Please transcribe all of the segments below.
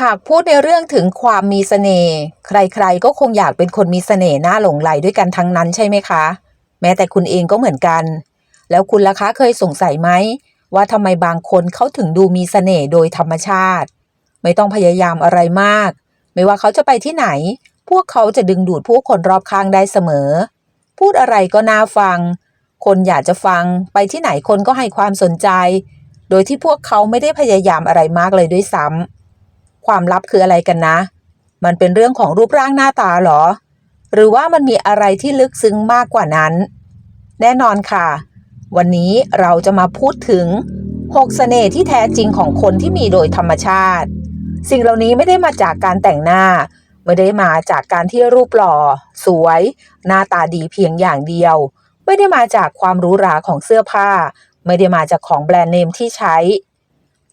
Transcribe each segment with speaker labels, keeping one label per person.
Speaker 1: หากพูดในเรื่องถึงความมีเสน่ห์ใครๆก็คงอยากเป็นคนมีเสน่ห์น่าหลงใหลด้วยกันทั้งนั้นใช่ไหมคะ แม้แต่คุณเองก็เหมือนกัน แล้วคุณล่ะคะเคยสงสัยไหม ว่าทำไมบางคนเขาถึงดูมีเสน่ห์โดยธรรมชาติ ไม่ต้องพยายามอะไรมาก ไม่ว่าเขาจะไปที่ไหน พวกเขาจะดึงดูดผู้คนรอบข้างได้เสมอ พูดอะไรก็น่าฟัง คนอยากจะฟัง ไปที่ไหนคนก็ให้ความสนใจ โดยที่พวกเขาไม่ได้พยายามอะไรมากเลยด้วยซ้ำ ความลับคืออะไรกันนะ มันเป็นเรื่องของรูปร่างหน้าตาเหรอ หรือว่ามันมีอะไรที่ลึกซึ้งมากกว่านั้น แน่นอนค่ะ วันนี้เราจะมาพูดถึง 6 เสน่ห์ที่แท้จริงของคนที่มีโดยธรรมชาติ สิ่งเหล่านี้ไม่ได้มาจากการแต่งหน้า ไม่ได้มาจากการที่รูปหล่อ สวย หน้าตาดีเพียงอย่างเดียว ไม่ได้มาจากความรู้ราของเสื้อผ้า ไม่ได้มาจากของแบรนด์เนมที่ใช้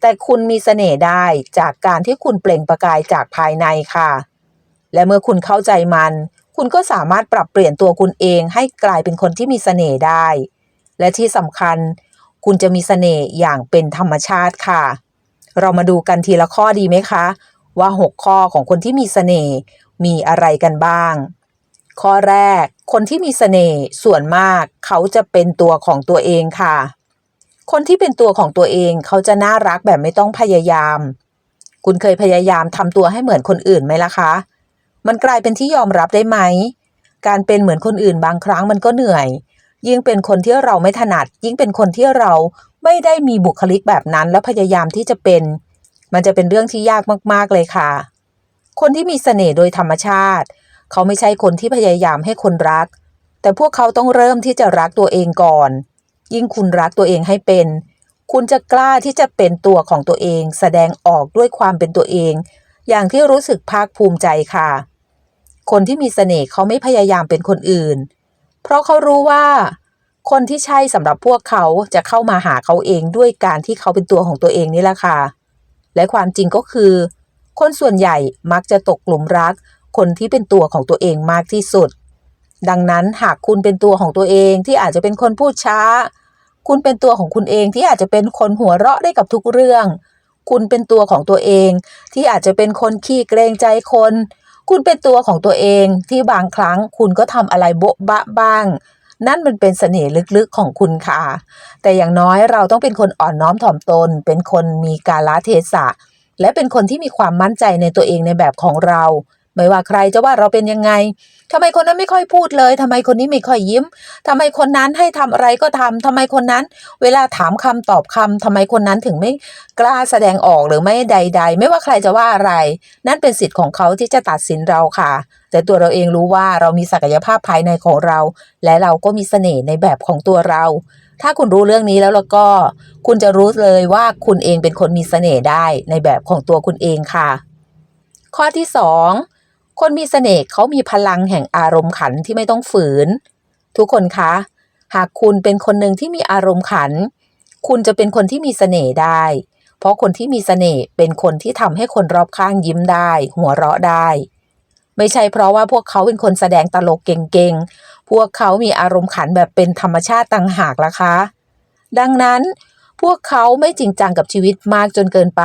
Speaker 1: แต่คุณมีเสน่ห์ได้จากการที่คุณเปล่งประกายจากภายในค่ะ และเมื่อคุณเข้าใจมัน คุณก็สามารถปรับเปลี่ยนตัวคุณเองให้กลายเป็นคนที่มีเสน่ห์ได้ และที่สำคัญ คุณจะมีเสน่ห์อย่างเป็นธรรมชาติค่ะ เรามาดูกันทีละข้อดีไหมคะ ว่า 6 ข้อของคนที่มีเสน่ห์มีอะไรกันบ้าง ข้อแรก คนที่มีเสน่ห์ส่วนมากเขาจะเป็นตัวของตัวเองค่ะ คนที่เป็นตัวของตัวเองเขาจะน่ารักแบบไม่ต้องพยายาม คุณเคยพยายามทำตัวให้เหมือนคนอื่นไหมล่ะคะ มันกลายเป็นที่ยอมรับได้ไหม การเป็นเหมือนคนอื่นบางครั้งมันก็เหนื่อย ยิ่งเป็นคนที่เราไม่ถนัด ยิ่งเป็นคนที่เราไม่ได้มีบุคลิกแบบนั้น แล้วพยายามที่จะเป็น มันจะเป็นเรื่องที่ยากมากๆเลยค่ะ คนที่มีเสน่ห์โดยธรรมชาติ เขาไม่ใช่คนที่พยายามให้คนรัก แต่พวกเขาต้องเริ่มที่จะรักตัวเองก่อน ยิ่งคุณรักตัวเองให้เป็น คุณจะกล้าที่จะเป็นตัวของตัวเอง แสดงออกด้วยความเป็นตัวเอง อย่างที่รู้สึกภาคภูมิใจค่ะ คนที่มีเสน่ห์เขาไม่พยายามเป็นคนอื่น เพราะเขารู้ว่า คนที่ใช่สำหรับพวกเขาจะเข้ามาหาเขาเองด้วยการที่เขาเป็นตัวของตัวเองนี่แหละค่ะ และความจริงก็คือ คนส่วนใหญ่มักจะตกหลุมรัก คนที่เป็นตัวของตัวเองมากที่สุด ดังนั้นหากคุณเป็นตัวของตัวเองที่อาจจะเป็นคนพูดช้า คุณเป็นตัวของคุณเองที่อาจจะเป็นคนหัวเราะได้กับทุกเรื่อง คุณเป็นตัวของตัวเองที่อาจจะเป็นคนขี้เกรงใจคน คุณเป็นตัวของตัวเองที่บางครั้งคุณก็ทำอะไรโบ๊ะบะบ้าง นั่นมันเป็นเสน่ห์ลึกๆของคุณค่ะ แต่อย่างน้อยเราต้องเป็นคนอ่อนน้อมถ่อมตน เป็นคนมีกาลเทศะ และเป็นคนที่มีความมั่นใจในตัวเองในแบบของเรา ไม่ว่าใครจะว่าเราเป็นยังไงทำไมคนนั้นไม่ค่อยพูดเลยทำไมคนนี้ไม่ค่อยยิ้มทำไมคนนั้นให้ทำอะไรก็ทำทำไมคนนั้น เวลาถามคำตอบคำทำไมคนนั้นถึงไม่กล้าแสดงออกหรือไม่ใด ๆ ไม่ว่าใครจะว่าอะไร นั่นเป็นสิทธิ์ของเขาที่จะตัดสินเราค่ะ แต่ตัวเราเองรู้ว่าเรามีศักยภาพภายในของเรา และเราก็มีเสน่ห์ในแบบของตัวเราถ้าคุณรู้เรื่องนี้แล้วแล้วก็ คุณจะรู้เลยว่าคุณเองเป็นคนมีเสน่ห์ได้ในแบบของตัวคุณเองค่ะ ข้อที่สอง คนมีเสน่ห์เขามีพลังแห่งอารมณ์ขันที่ไม่ต้องฝืน ทุกคนคะ หากคุณเป็นคนหนึ่งที่มีอารมณ์ขัน คุณจะเป็นคนที่มีเสน่ห์ได้ เพราะคนที่มีเสน่ห์เป็นคนที่ทำให้คนรอบข้างยิ้มได้ หัวเราะได้ ไม่ใช่เพราะว่าพวกเขาเป็นคนแสดงตลกเก่งๆ พวกเขามีอารมณ์ขันแบบเป็นธรรมชาติต่างหากล่ะคะ ดังนั้น พวกเขาไม่จริงจังกับชีวิตมากจนเกินไป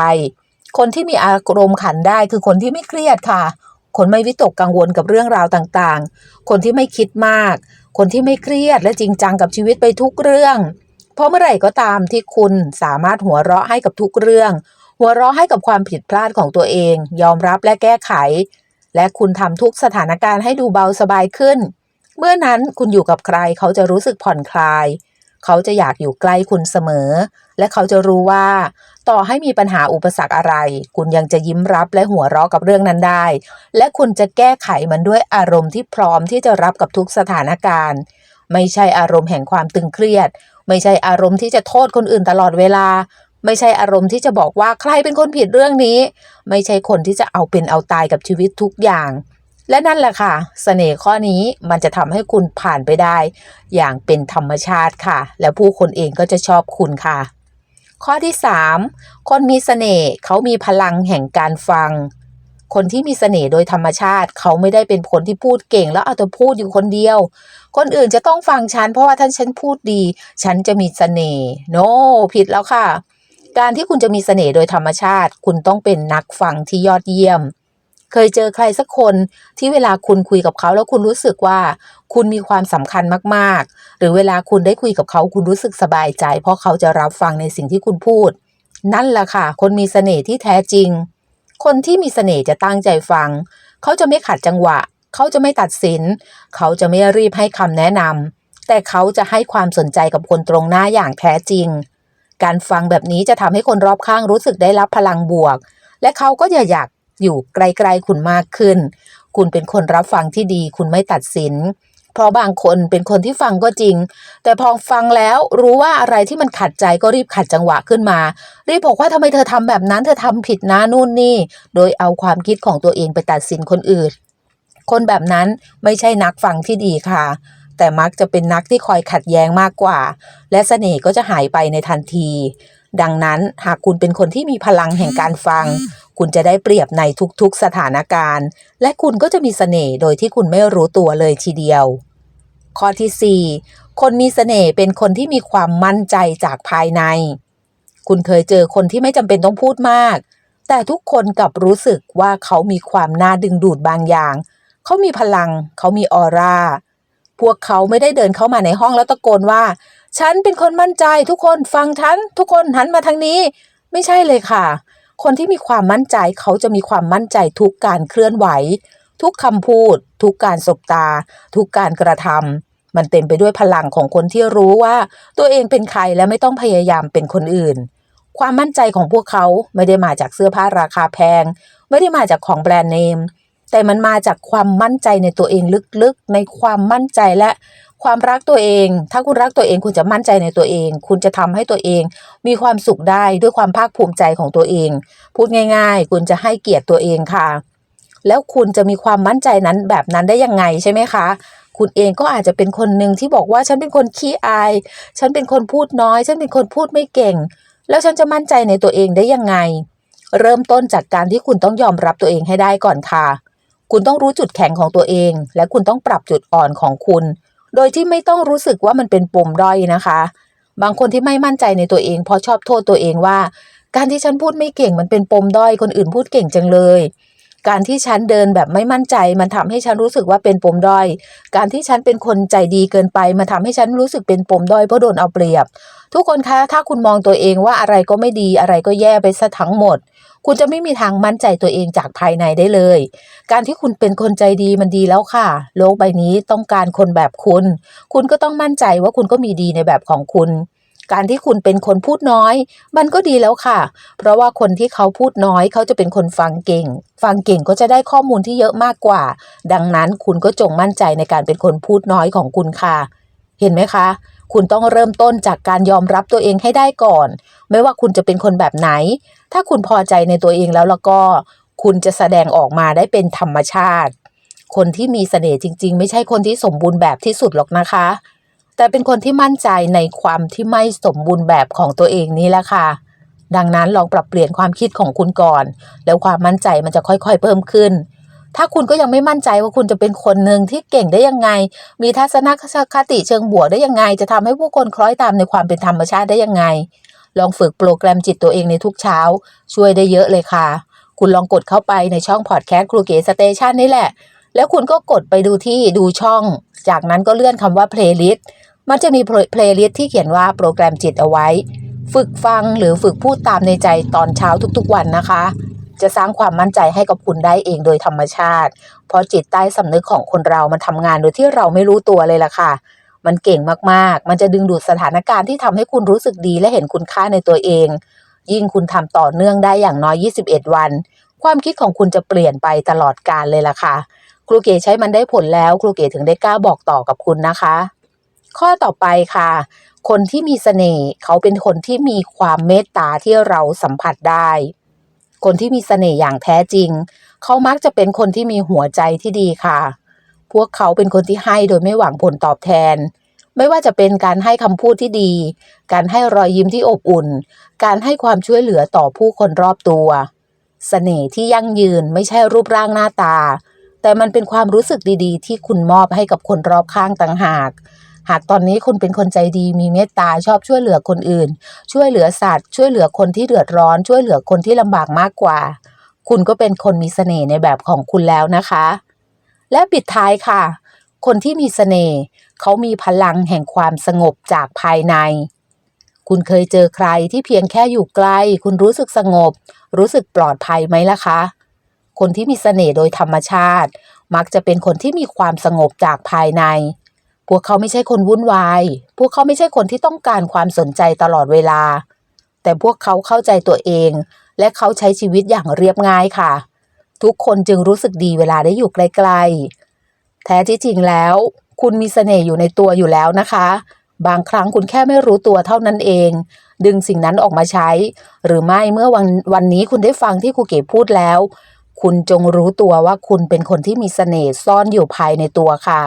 Speaker 1: คนที่มีอารมณ์ขันได้คือคนที่ไม่เครียดค่ะ คนไม่วิตกกังวลกับเรื่องราวต่างๆ คนที่ไม่คิดมาก คนที่ไม่เครียดและจริงจังกับชีวิตไปทุกเรื่อง เพราะเมื่อไหร่ก็ตามที่คุณสามารถหัวเราะให้กับทุกเรื่อง หัวเราะให้กับความผิดพลาดของตัวเอง ยอมรับและแก้ไข และคุณทำทุกสถานการณ์ให้ดูเบาสบายขึ้น เมื่อนั้นคุณอยู่กับใครเขาจะรู้สึกผ่อนคลาย เขาจะอยากอยู่ใกล้คุณเสมอ และเขาจะรู้ว่า ต่อให้มีปัญหาอุปสรรคอะไร คุณยังจะยิ้มรับและหัวเราะกับเรื่องนั้นได้ และคุณจะแก้ไขมันด้วยอารมณ์ที่พร้อมที่จะรับกับทุกสถานการณ์ ไม่ใช่อารมณ์แห่งความตึงเครียด ไม่ใช่อารมณ์ที่จะโทษคนอื่นตลอดเวลา ไม่ใช่อารมณ์ที่จะบอกว่าใครเป็นคนผิดเรื่องนี้ ไม่ใช่คนที่จะเอาเป็นเอาตายกับชีวิตทุกอย่าง และนั่นแหละค่ะเสน่ห์ข้อนี้มันจะทำให้คุณผ่านไปได้ อย่างเป็นธรรมชาติค่ะ และผู้คนเองก็จะชอบคุณค่ะ ข้อที่ 3 คนมีเสน่ห์เขามีพลังแห่งการฟัง คนที่มีเสน่ห์โดยธรรมชาติ เขาไม่ได้เป็นคนที่พูดเก่ง แล้วเอาแต่พูดอยู่คนเดียว คนอื่นจะต้องฟังฉัน เพราะว่าท่านฉันพูดดี ฉันจะมีเสน่ห์โนผิดแล้วค่ะ การที่คุณจะมีเสน่ห์โดยธรรมชาติ คุณต้องเป็นนักฟังที่ยอดเยี่ยม เคยเจอใครสักคนที่เวลาคุณคุยกับเขาแล้วคุณรู้สึกว่า คุณมีความสำคัญมากๆ หรือเวลาคุณได้คุยกับเขาคุณรู้สึกสบายใจ เพราะเขาจะรับฟังในสิ่งที่คุณพูด นั่นแหละค่ะ คนมีเสน่ห์ที่แท้จริง คนที่มีเสน่ห์จะตั้งใจฟัง เขาจะไม่ขัดจังหวะ เขาจะไม่ตัดสิน เขาจะไม่รีบให้คำแนะนำแต่เขาจะให้ความสนใจกับคนตรงหน้าอย่างแท้จริง การฟังแบบนี้จะทำให้คนรอบข้างรู้สึกได้รับพลังบวก และเขาก็จะอยาก อยู่ไกลๆคุณมากขึ้น คุณเป็นคนรับฟังที่ดี คุณไม่ตัดสิน เพราะบางคนเป็นคนที่ฟังก็จริง แต่พอฟังแล้วรู้ว่าอะไรที่มันขัดใจก็รีบขัดจังหวะขึ้นมา รีบบอกว่าทำไมเธอทำแบบนั้นเธอทำผิดนะนู่นนี่ โดยเอาความคิดของตัวเองไปตัดสินคนอื่น คนแบบนั้นไม่ใช่นักฟังที่ดีค่ะแต่มักจะเป็นนักที่คอยขัดแย้งมากกว่า และเสน่ห์ก็จะหายไปในทันที ดังนั้นหากคุณเป็นคนที่มีพลังแห่งการฟัง คุณจะได้เปรียบในทุกๆสถานการณ์ และคุณก็จะมีเสน่ห์โดยที่คุณไม่รู้ตัวเลยทีเดียว ข้อที่ 4 คนมีเสน่ห์เป็นคนที่มีความมั่นใจจากภายใน คุณเคยเจอคนที่ไม่จำเป็นต้องพูดมาก แต่ทุกคนกลับรู้สึกว่าเขามีความน่าดึงดูดบางอย่าง เขามีพลัง เขามีออร่าพวกเขาไม่ได้เดินเข้ามาในห้องแล้วตะโกนว่า ฉันเป็นคนมั่นใจทุกคนฟังฉัน ทุกคนหันมาทางนี้ ไม่ใช่เลยค่ะ คนที่มีความมั่นใจเขาจะมีความมั่นใจทุกการเคลื่อนไหว ทุกคำพูด ทุกการสบตา ทุกการกระทำมันเต็มไปด้วยพลังของคนที่รู้ว่า ตัวเองเป็นใครและไม่ต้องพยายามเป็นคนอื่น ความมั่นใจของพวกเขาไม่ได้มาจากเสื้อผ้าราคาแพง ไม่ได้มาจากของแบรนด์เนมแต่มันมาจากความมั่นใจในตัวเองลึกๆ ในความมั่นใจและ ความรักตัวเอง ถ้าคุณรักตัวเองคุณจะมั่นใจในตัวเอง คุณจะทำให้ตัวเอง มีความสุขได้ด้วยความภาคภูมิใจของตัวเอง พูดง่าย ๆ คุณจะให้เกียรติตัวเองค่ะ แล้วคุณจะมีความมั่นใจนั้นแบบนั้นได้ยังไงใช่ไหมคะคุณเองก็อาจจะเป็นคนหนึ่งที่บอกว่าฉันเป็นคนขี้อาย ฉันเป็นคนพูดน้อย ฉันเป็นคนพูดไม่เก่ง แล้วฉันจะมั่นใจในตัวเองได้ยังไง เริ่มต้นจากการที่คุณต้องยอมรับตัวเองให้ได้ก่อนค่ะ คุณต้องรู้จุดแข็งของตัวเอง และคุณต้องปรับจุดอ่อนของคุณ โดยที่ไม่ต้องรู้สึกว่ามันเป็นปมด้อยนะคะ บางคนที่ไม่มั่นใจในตัวเองเพราะชอบโทษตัวเองว่า การที่ฉันพูดไม่เก่งมันเป็นปมด้อยคนอื่นพูดเก่งจังเลย การที่ฉันเดินแบบไม่มั่นใจ มันทำให้ฉันรู้สึกว่าเป็นปมด้อย การที่ฉันเป็นคนใจดีเกินไปมันทำให้ฉันรู้สึกเป็นปมด้อยเพราะโดนเอาเปรียบ ทุกคนคะถ้าคุณมองตัวเองว่าอะไรก็ไม่ดีอะไรก็แย่ไปซะทั้งหมด คุณจะไม่มีทางมั่นใจตัวเองจากภายในได้เลย การที่คุณเป็นคนใจดีมันดีแล้วค่ะ โลกใบนี้ต้องการคนแบบคุณ คุณก็ต้องมั่นใจว่าคุณก็มีดีในแบบของคุณการที่คุณเป็นคนพูดน้อย มันก็ดีแล้วค่ะ เพราะว่าคนที่เขาพูดน้อย เขาจะเป็นคนฟังเก่ง ฟังเก่งก็จะได้ข้อมูลที่เยอะมากกว่า ดังนั้นคุณก็จงมั่นใจในการเป็นคนพูดน้อยของคุณค่ะ เห็นไหมคะ คุณต้องเริ่มต้นจากการยอมรับตัวเองให้ได้ก่อน ไม่ว่าคุณจะเป็นคนแบบไหน ถ้าคุณพอใจในตัวเองแล้วแล้วก็คุณจะแสดงออกมาได้เป็นธรรมชาติ คนที่มีเสน่ห์จริง ๆ ไม่ใช่คนที่สมบูรณ์แบบที่สุดหรอกนะคะ แต่เป็นคนที่มั่นใจในความที่ไม่สมบูรณ์แบบของตัวเองนี่แหละค่ะ ดังนั้นลองปรับเปลี่ยนความคิดของคุณก่อน แล้วความมั่นใจมันจะค่อยๆเพิ่มขึ้น ถ้าคุณก็ยังไม่มั่นใจว่าคุณจะเป็นคนหนึ่งที่เก่งได้ยังไง มีทัศนคติเชิงบวกได้ยังไง จะทำให้ผู้คนคล้อยตามในความเป็นธรรมชาติได้ยังไง ลองฝึกโปรแกรมจิตตัวเองในทุกเช้า ช่วยได้เยอะเลยค่ะ คุณลองกดเข้าไปในช่องพอดแคสต์ครูเก๋สเตชันนี่แหละ แล้วคุณก็กดไปดูที่ดูช่อง จากนั้นก็เลื่อนคำว่าเพลย์ลิสต์มันจะมีเพลย์ลิสต์ที่เขียนว่าโปรแกรมจิตเอาไว้ ฝึกฟังหรือฝึกพูดตามในใจตอนเช้าทุกๆวันนะคะ จะสร้างความมั่นใจให้กับคุณได้เองโดยธรรมชาติ เพราะจิตใต้สำนึกของคนเรามันทำงานโดยที่เราไม่รู้ตัวเลยล่ะค่ะ มันเก่งมากๆ มันจะดึงดูดสถานการณ์ที่ทำให้คุณรู้สึกดีและเห็นคุณค่าในตัวเอง ยิ่งคุณทำต่อเนื่องได้อย่างน้อย 21 วัน ความคิดของคุณจะเปลี่ยนไปตลอดกาลเลยล่ะค่ะ ครูเก๋ใช้มันได้ผลแล้วครูเก๋ถึงได้กล้าบอกต่อกับคุณนะคะ ข้อต่อไปค่ะ คนที่มีเสน่ห์เขาเป็นคนที่มีความเมตตาที่เราสัมผัสได้ คนที่มีเสน่ห์อย่างแท้จริง เขามักจะเป็นคนที่มีหัวใจที่ดีค่ะ พวกเขาเป็นคนที่ให้โดยไม่หวังผลตอบแทน ไม่ว่าจะเป็นการให้คำพูดที่ดี การให้รอยยิ้มที่อบอุ่น การให้ความช่วยเหลือต่อผู้คนรอบตัวเสน่ห์ที่ยั่งยืนไม่ใช่รูปร่างหน้าตา แต่มันเป็นความรู้สึกดีๆ ที่คุณมอบให้กับคนรอบข้างต่างหากหากตอนนี้คุณเป็นคนใจดีมีเมตตาชอบช่วยเหลือคนอื่น ช่วยเหลือสัตว์ ช่วยเหลือคนที่เดือดร้อน ช่วยเหลือคนที่ลำบากมากกว่า คุณก็เป็นคนมีเสน่ห์ในแบบของคุณแล้วนะคะ และปิดท้ายค่ะ คนที่มีเสน่ห์เขามีพลังแห่งความสงบจากภายใน คุณเคยเจอใครที่เพียงแค่อยู่ใกล้คุณรู้สึกสงบ รู้สึกปลอดภัยไหมล่ะคะ คนที่มีเสน่ห์โดยธรรมชาติ มักจะเป็นคนที่มีความสงบจากภายใน พวกเขาไม่ใช่คนวุ่นวาย พวกเขาไม่ใช่คนที่ต้องการความสนใจตลอดเวลา แต่พวกเขาเข้าใจตัวเอง และเขาใช้ชีวิตอย่างเรียบง่ายค่ะ ทุกคนจึงรู้สึกดีเวลาได้อยู่ใกลๆ แท้ที่จริงแล้ว คุณมีเสน่ห์อยู่ในตัวอยู่แล้วนะคะ บางครั้งคุณแค่ไม่รู้ตัวเท่านั้นเอง ดึงสิ่งนั้นออกมาใช้ หรือไม่เมื่อวันวันนี้คุณได้ฟังที่ครูเก๋พูดแล้ว คุณจงรู้ตัวว่าคุณเป็นคนที่มีเสน่ห์ซ่อนอยู่ภายในตัวค่ะ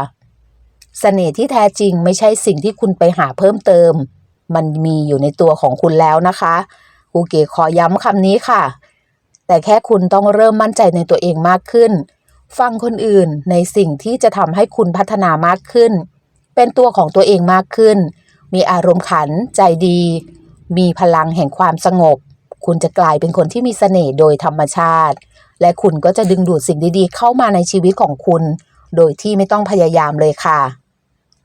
Speaker 1: เสน่ห์ที่แท้จริงไม่ใช่สิ่งที่คุณไปหาเพิ่มเติม มันมีอยู่ในตัวของคุณแล้วนะคะครูเก๋ขอย้ำคำนี้ค่ะ แต่แค่คุณต้องเริ่มมั่นใจในตัวเองมากขึ้น ฟังคนอื่นในสิ่งที่จะทำให้คุณพัฒนามากขึ้น เป็นตัวของตัวเองมากขึ้น มีอารมณ์ขันใจดี มีพลังแห่งความสงบ คุณจะกลายเป็นคนที่มีเสน่ห์โดยธรรมชาติ และคุณก็จะดึงดูดสิ่งดีๆ เข้ามาในชีวิตของคุณ โดยที่ไม่ต้องพยายามเลยค่ะ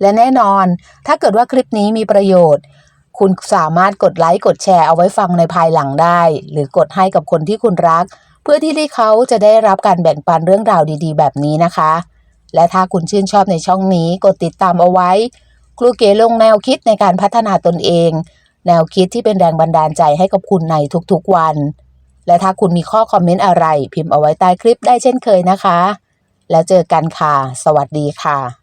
Speaker 1: และแน่นอน ถ้าเกิดว่าคลิปนี้มีประโยชน์ คุณสามารถกดไลค์กดแชร์เอาไว้ฟังในภายหลังได้ หรือกดให้กับคนที่คุณรัก เพื่อที่ที่เขาจะได้รับการแบ่งปันเรื่องราวดีๆ แบบนี้นะคะ และถ้าคุณชื่นชอบในช่องนี้กดติดตามเอาไว้ ครูเก๋ลงแนวคิดในการพัฒนาตนเอง แนวคิดที่เป็นแรงบันดาลใจให้กับคุณในทุกๆวัน และถ้าคุณมีข้อคอมเมนต์อะไร พิมพ์เอาไว้ใต้คลิปได้เช่นเคยนะคะ แล้วเจอกันค่ะ สวัสดีค่ะ